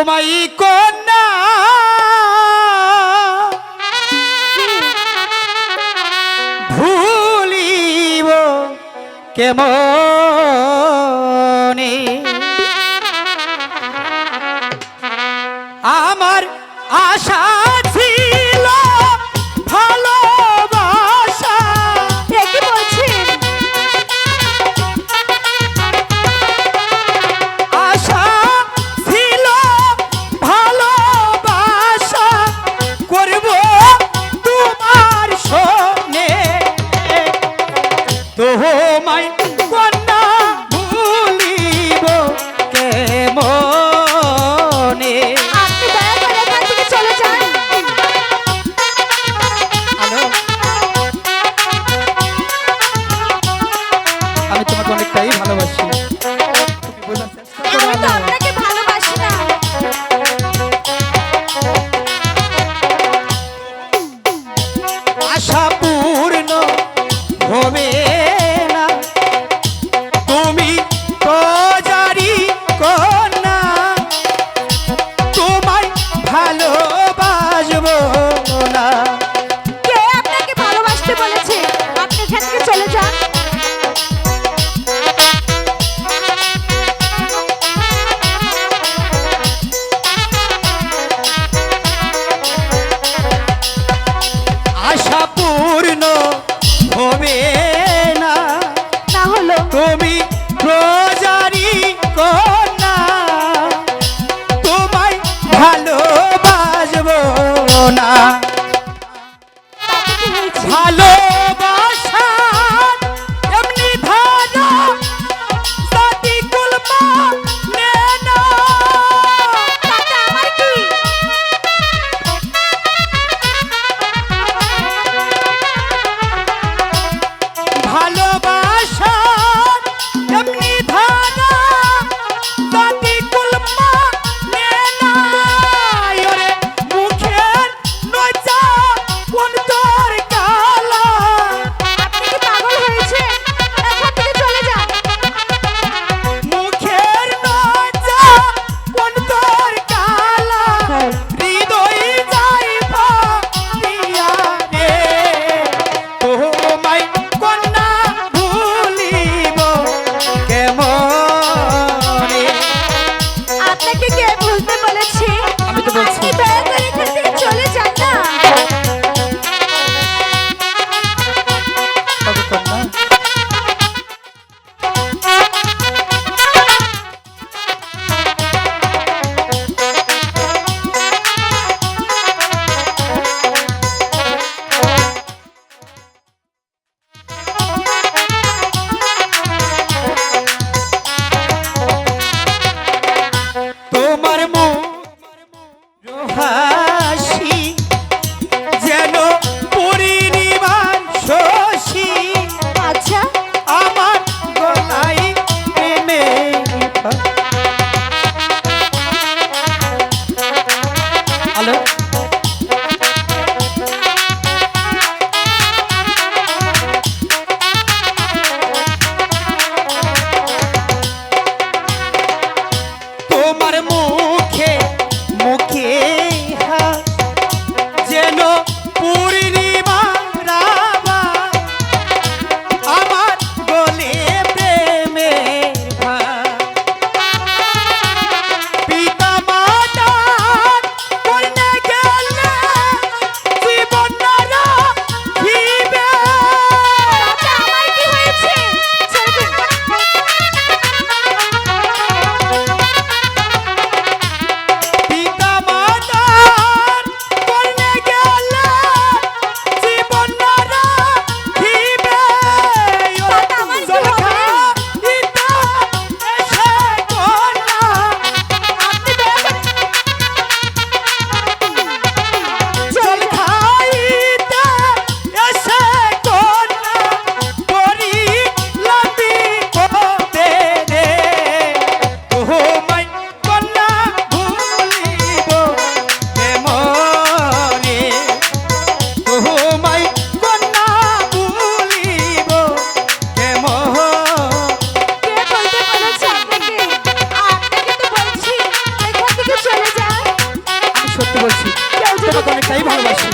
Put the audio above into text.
তোমায় কন্যা। ভুলিব কেমন Oh my পূর্ণ হবে না। না হলো। তুমি প্রজারি কন্যা তোমায় ভালোবাসবো না। ভালো তোমাকে অনেকটাই ভালোবাসি।